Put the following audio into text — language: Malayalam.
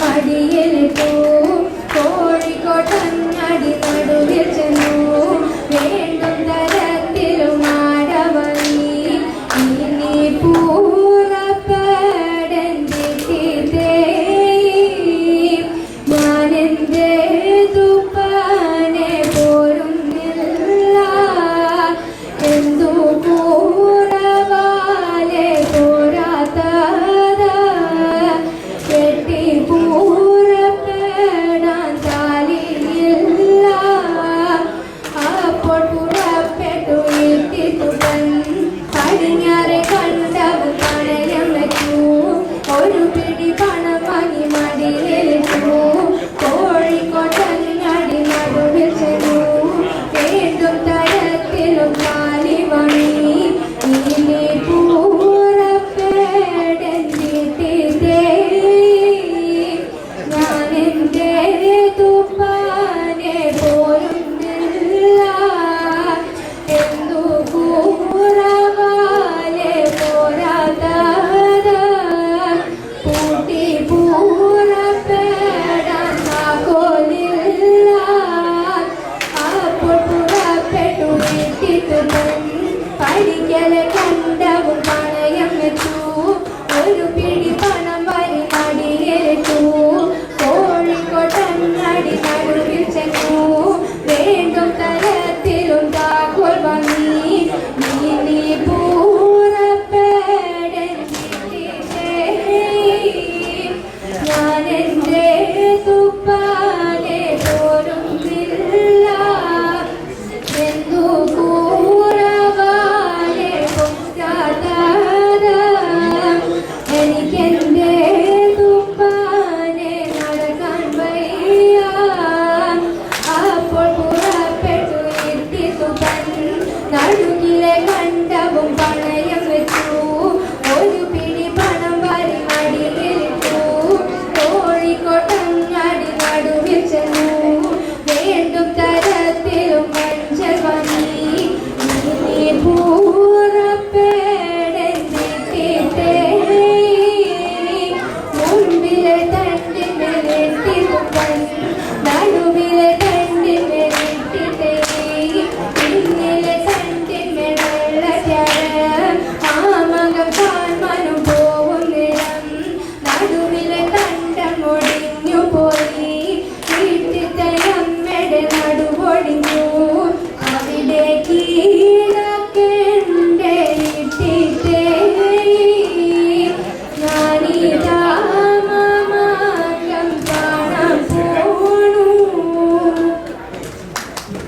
മടിയിൽ പോ കോഴിക്കോട്ടങ്ങ ഒരു പിടി പണം